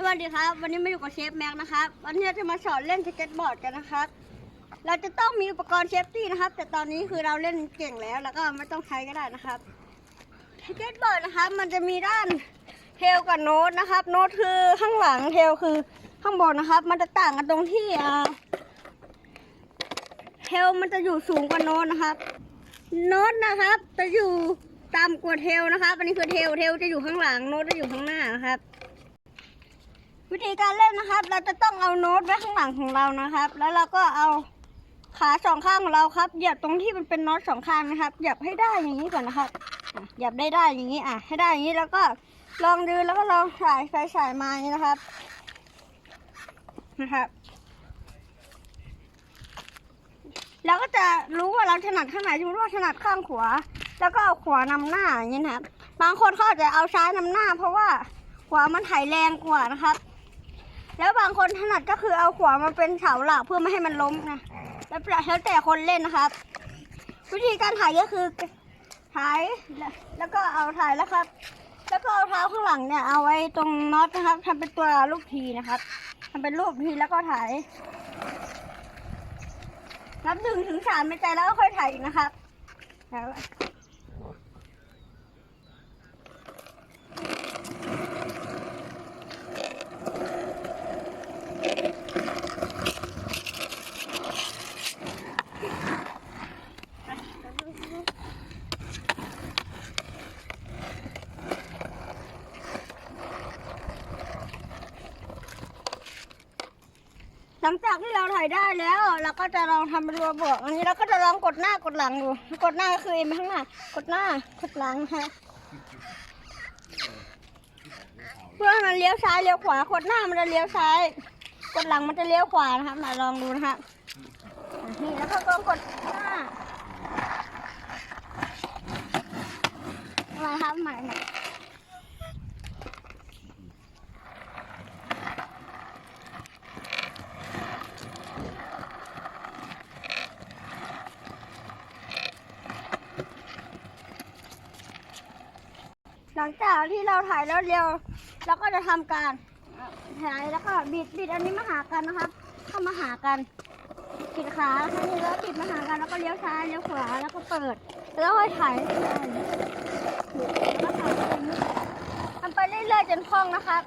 สวัสดีครับ วันนี้มาอยู่กับเชฟแม็กนะครับ วันนี้เราจะมาสอนเล่นสเก็ตบอร์ดกันนะครับ เราจะต้องมีอุปกรณ์เซฟตี้นะครับ แต่ตอนนี้คือเราเล่นเก่งแล้ว แล้วก็ไม่ต้องใช้ก็ได้นะครับสเก็ตบอร์ดนะครับ มันจะมีด้านเทลกับโน้ตนะครับ โน้ตคือข้างหลังเทลคือข้างบนนะครับ มันจะต่างกันตรงที่เทลมันจะอยู่สูงกว่าโน้ตนะครับ โน้ตนะครับ จะอยู่ต่ำกว่าเทลนะครับ อันนี้คือเทลเทลจะอยู่ข้างหลังโน้ตจะอยู่ข้างหน้านะครับ วิธีการเล่นนะครับ เราจะต้องเอาโน้ตไว้ข้างหลังของเรานะครับ แล้วเราก็เอาขาสองข้างของเราครับเหยียบตรงที่มันเป็นโน้ตสองข้างนะครับเหยียบให้ได้อย่างนี้ก่อนนะครับเหยียบได้ได้อย่างนี้อะ ให้ได้อย่างนี้แล้วก็ลองดืนแล้วก็ลองสายสายสายมาอย่างนี้นะครับนะครับเราก็จะรู้ว่าเราถนัดข้างไหนสมมติว่าถนัดข้างขวา แล้วก็เอาขวานำหน้าอย่างนี้นะครับ บางคนเขาอาจจะเอาซ้ายนำหน้า เพราะว่าขวามันไถแรงกว่านะครับ แล้วบางคนถนัดก็คือเอาขวามาเป็นเสาหลักเพื่อไม่ให้มันล้มนะแล้วแล้วแต่คนเล่นนะครับ วิธีการถ่ายก็คือถ่ายแล้วก็เอาถ่ายแล้วครับ แล้วก็เอาเท้าข้างหลังเนี่ยเอาไว้ตรงน็อตนะครับทำเป็นตัวรูปทีนะครับทำเป็นรูปทีแล้วก็ถ่ายนับหนึ่งถึงสามในใจแล้วก็ค่อยถ่ายอีกนะครับ หลังจากที่เราถ่ายได้แล้ว เราก็จะลองทำรัวบวกอันนี้เราก็จะลองกดหน้ากดหลังดู กดหน้าก็คือเอ็มข้างหน้ากดหน้ากดหลังฮะเพื่อให้มันเลี้ยวซ้ายเลี้ยวขวากดหน้ามันจะเลี้ยวซ้าย กดหลังมันจะเลี้ยวขวานะครับมาลองดูนะครับอะนี่แล้วก็ลองกดหน้ามาครับใหม่ หลังจากที่เราถ่ายแล้วเร็วเราก็จะทำการถ่ายแล้วก็บิดบิดอันนี้มาหากันนะครับเข้ามาหากันบิดขาอันนี้แล้วบิดมาหากันแล้วก็เลี้ยวซ้ายเลี้ยวขวาแล้วก็เปิด แล้วค่อยถ่ายแล้วก็ถ่ายทำไปเรื่อยๆจนคล่องนะครับ